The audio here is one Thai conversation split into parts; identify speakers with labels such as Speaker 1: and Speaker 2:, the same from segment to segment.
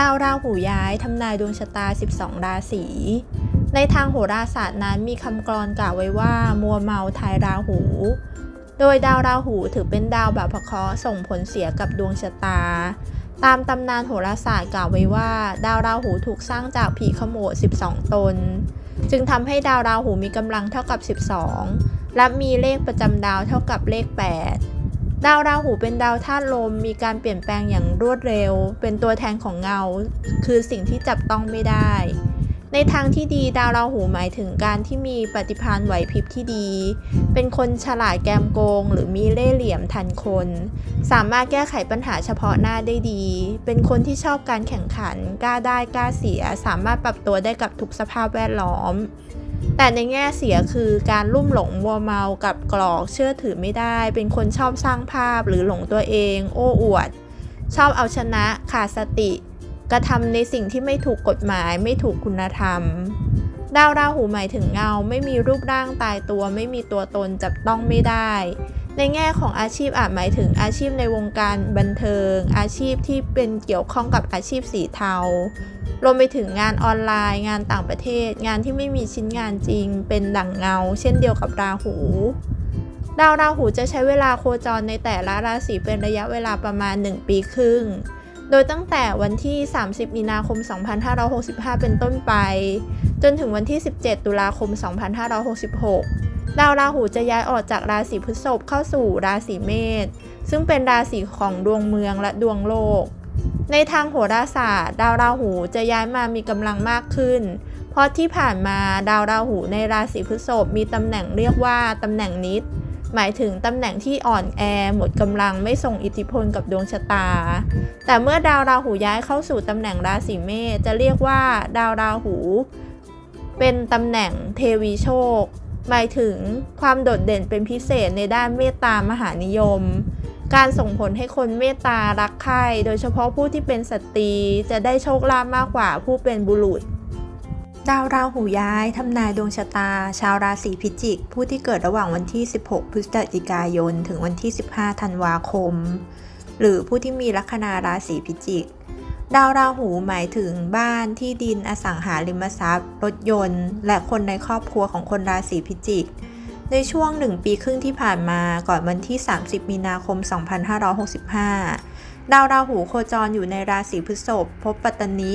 Speaker 1: ดาวราหูย้ายทำนายดวงชะตา 12 ราศี ในทางโหราศาสตร์นั้นมีคำกรอนกล่าวไว้ว่า มัวเมาทายราหู โดยดาวราหูถือเป็นดาวแบบพเคราะห์ส่งผลเสียกับดวงชะตา ตามตำนานโหราศาสตร์กล่าวไว้ว่า ดาวราหูถูกสร้างจากผีขโมด12 ตน จึงทำให้ดาวราหูมีกำลังเท่ากับ 12 และมีเลขประจำดาวเท่ากับเลข 8 ดาวราหูเป็นดาวธาตุลมมีการเปลี่ยนแปลงอย่างรวดเร็ว เป็นตัวแทนของเงา คือสิ่งที่จับต้องไม่ได้ ในทางที่ดีดาวราหูหมายถึงการที่มีปฏิภาณไหวพริบที่ดี เป็นคนฉลาดแกมโกง หรือมีเล่ห์เหลี่ยมทันคน สามารถแก้ไขปัญหาเฉพาะหน้าได้ดี เป็นคนที่ชอบการแข่งขัน กล้าได้กล้าเสีย สามารถปรับตัวได้กับทุกสภาพแวดล้อม แต่ในแง่เสียคือการลุ่มหลงมัวเมากับกรอกเชื่อถือไม่ได้ เป็นคนชอบสร้างภาพหรือหลงตัวเอง โอ้อวด ชอบเอาชนะขาดสติ กระทำในสิ่งที่ไม่ถูกกฎหมายไม่ถูกคุณธรรม ดาวราหูหมายถึงเงาไม่มีรูปร่างตายตัว ไม่มีตัวตนจับต้องไม่ได้ ในแง่ของอาชีพอาจหมายถึงอาชีพในวงการบันเทิง อาชีพที่เป็นเกี่ยวข้องกับอาชีพสีเทารวมไปถึงงานออนไลน์ งานต่างประเทศ งานที่ไม่มีชิ้นงานจริง เป็นดั่งเงา เช่นเดียวกับราหู ดาวราหูจะใช้เวลาโคจรในแต่ละราศีเป็นระยะเวลาประมาณ 1 ปีครึ่ง โดยตั้งแต่วันที่ 30 มีนาคม 2565 เป็นต้นไป จนถึงวันที่ 17 ตุลาคม 2566 ดาวราหูจะย้ายออกจากราศีพฤษภเข้าสู่ราศีเมษซึ่งเป็นราศีของดวงเมืองและดวงโลก ในทางโหราศาสตร์ ดาวราหูจะย้ายมามีกำลังมากขึ้น เพราะที่ผ่านมาดาวราหูในราศีพฤษภมีตำแหน่งเรียกว่าตำแหน่งนิด หมายถึงตำแหน่งที่อ่อนแอหมดกำลังไม่ส่งอิทธิพลกับดวงชะตา แต่เมื่อดาวราหูย้ายเข้าสู่ตำแหน่งราศีเมษจะเรียกว่า ดาวราหู เป็นตำแหน่งเทวีโชค หมายถึงความโดดเด่นเป็นพิเศษในด้านเมตตามหานิยม การส่งผลให้คนเมตตารักใคร่โดยเฉพาะผู้ที่เป็นสตรีจะได้โชคลาภมากกว่าผู้เป็นบุรุษดาวราหูย้ายทำนายดวงชะตา ชาวราศีพิจิก ผู้ที่เกิดระหว่างวันที่ 16 พฤศจิกายน ถึงวันที่ 15 ธันวาคม หรือผู้ที่มีลัคนาราศีพิจิก ดาวราหูหมายถึงบ้านที่ดินอสังหาริมทรัพย์ รถยนต์ และคนในครอบครัวของคนราศีพิจิก ในช่วงหนึ่งปีครึ่งที่ผ่านมาก่อนวันที่ 30 มีนาคม 2565 ดาวราหูโคจรอยู่ในราศีพฤษภพบปัตตนิ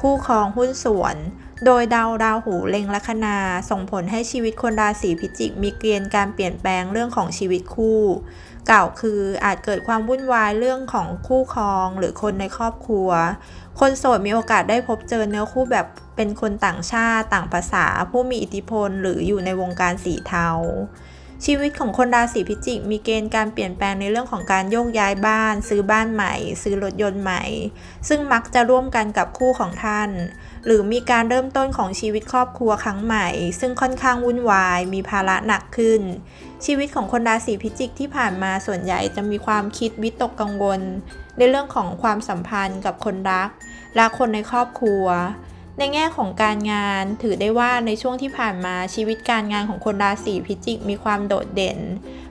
Speaker 1: คู่ครองหุ้นส่วน โดยดาวราหูเล็งลัคนาส่งผลให้ชีวิตคนราศีพิจิก มีเกณฑ์การเปลี่ยนแปลงเรื่องของชีวิตคู่ ก่าคืออาจเกิดความวุ่นวายเรื่องของคู่ครองหรือคนในครอบครัว คนโสดมีโอกาสได้พบเจอเนื้อคู่แบบเป็นคนต่างชาติต่างภาษา ผู้มีอิทธิพลหรืออยู่ในวงการสีเทา ชีวิตของคนราศีพิจิก มีเกณฑ์การเปลี่ยนแปลงในเรื่องของการโยกย้ายบ้าน ซื้อบ้านใหม่ ซื้อรถยนต์ใหม่ ซึ่งมักจะร่วมกันกับคู่ของท่าน หรือมีการเริ่มต้นของชีวิตครอบครัวครั้งใหม่ ซึ่งค่อนข้างวุ่นวาย มีภาระหนักขึ้น ชีวิตของคนราศีพิจิกที่ผ่านมาส่วนใหญ่จะมีความคิดวิตกกังวล ในเรื่องของความสัมพันธ์กับคนรักและคนในครอบครัว ในแง่ของการงานถือได้ว่าในช่วงที่ผ่านมาชีวิตการงานของคนราศีพิจิกมีความโดดเด่น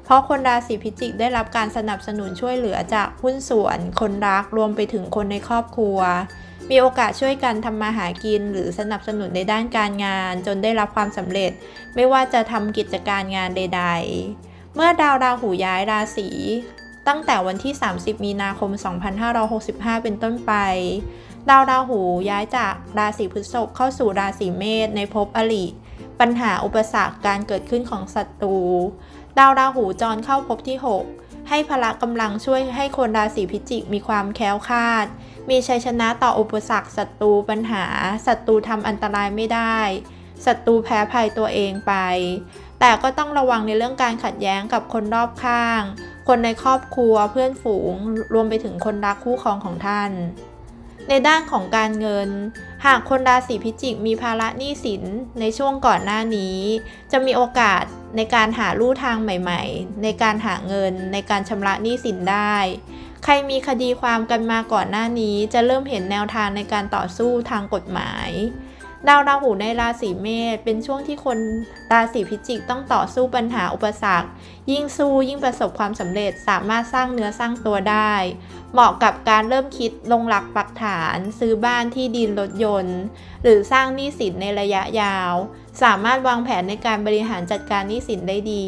Speaker 1: เพราะคนราศีพิจิกได้รับการสนับสนุนช่วยเหลือจากหุ้นส่วน คนรักรวมไปถึงคนในครอบครัว มีโอกาสช่วยกันทำมาหากิน หรือสนับสนุนในด้านการงาน จนได้รับความสำเร็จ ไม่ว่าจะทำกิจการงานใด ๆ เมื่อดาวราหูย้ายราศีตั้งแต่วันที่ 30 มีนาคม 2565 เป็นต้นไป ดาวราหูย้ายจากราศีพฤษภเข้าสู่ราศีเมษในภพอริปัญหาอุปสรรคการเกิดขึ้นของศัตรู ดาวราหูจรเข้าภพที่ 6 ให้พละกำลังช่วยให้คนราศีพิจิกมีความแค้วคาด มีชัยชนะต่ออุปสรรคศัตรูปัญหาศัตรูทำอันตรายไม่ได้ศัตรูแพ้ภัยตัวเองไป แต่ก็ต้องระวังในเรื่องการขัดแย้งกับคนรอบข้าง คนในครอบครัวเพื่อนฝูง รวมไปถึงคนรักคู่ครองของท่าน ในด้านของการเงิน หากคนราศีพิจิกมีภาระหนี้สินในช่วงก่อนหน้านี้ จะมีโอกาสในการหาลู่ทางใหม่ ๆ ในการหาเงินในการชำระหนี้สินได้ ใครมีคดีความกันมาก่อนหน้านี้จะเริ่มเห็นแนวทางในการต่อสู้ทางกฎหมายดาวราหูในราศีเมษเป็นช่วงที่คนราศีพิจิกต้องต่อสู้ปัญหาอุปสรรค ยิ่งสู้ยิ่งประสบความสำเร็จสามารถสร้างเนื้อสร้างตัวได้ เหมาะกับการเริ่มคิดลงหลักปักฐาน ซื้อบ้านที่ดินรถยนต์ หรือสร้างหนี้สินในระยะยาว สามารถวางแผนในการบริหารจัดการหนี้สินได้ดี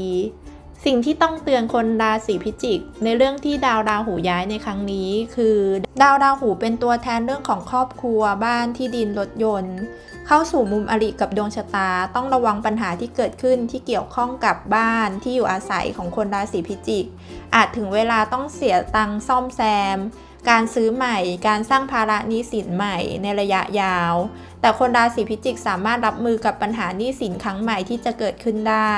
Speaker 1: สิ่งที่ต้องเตือนคนราศีพิจิก ในเรื่องที่ดาวราหูย้ายในครั้งนี้ คือ ดาวราหูเป็นตัวแทนเรื่องของครอบครัว บ้านที่ดินรถยนต์ เข้าสู่มุมอริกับดวงชะตา ต้องระวังปัญหาที่เกิดขึ้นที่เกี่ยวข้องกับบ้านที่อยู่อาศัยของคนราศีพิจิก อาจถึงเวลาต้องเสียตังค์ซ่อมแซม การซื้อใหม่ การสร้างภาระหนี้สินใหม่ในระยะยาว แต่คนราศีพิจิกสามารถรับมือกับปัญหาหนี้สินครั้งใหม่ที่จะเกิดขึ้นได้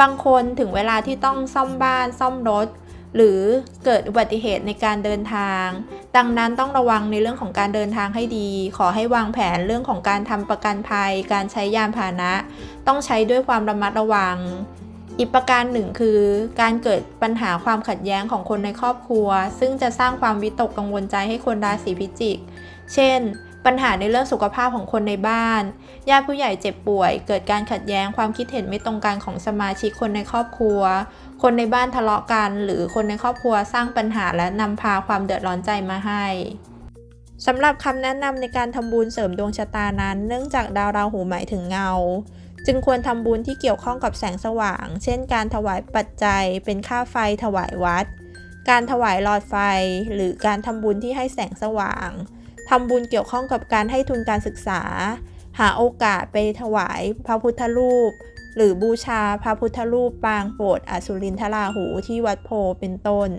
Speaker 1: บางคนถึงเวลาที่ต้องซ่อมบ้านซ่อมรถ หรือเกิดอุบัติเหตุในการเดินทาง ดังนั้นต้องระวังในเรื่องของการเดินทางให้ดี ขอให้วางแผนเรื่องของการทำประกันภัย การใช้ยานพาหนะ ต้องใช้ด้วยความระมัดระวัง อีกประการหนึ่งคือ การเกิดปัญหาความขัดแย้งของคนในครอบครัว ซึ่งจะสร้างความวิตกกังวลใจให้คนราศีพิจิก เช่น ปัญหาในเรื่องสุขภาพของคนในบ้าน ญาติผู้ใหญ่เจ็บป่วย เกิดการขัดแย้งความคิดเห็นไม่ตรงกันของสมาชิกคนในครอบครัว คนในบ้านทะเลาะกัน หรือคนในครอบครัวสร้างปัญหาและนำพาความเดือดร้อนใจมาให้สำหรับคำแนะนำในการทำบุญเสริมดวงชะตานั้น เนื่องจากดาวราหูหมายถึงเงา จึงควรทำบุญที่เกี่ยวข้องกับแสงสว่าง เช่น การถวายปัจจัย เป็นค่าไฟถวายวัด การถวายหลอดไฟ หรือการทำบุญที่ให้แสงสว่าง ทำบุญเกี่ยวข้องกับการให้ทุนการศึกษา หาโอกาสไปถวายพระพุทธรูป หรือบูชาพระพุทธรูปปางโปรดอสุรินทราหูที่วัดโพเป็นต้น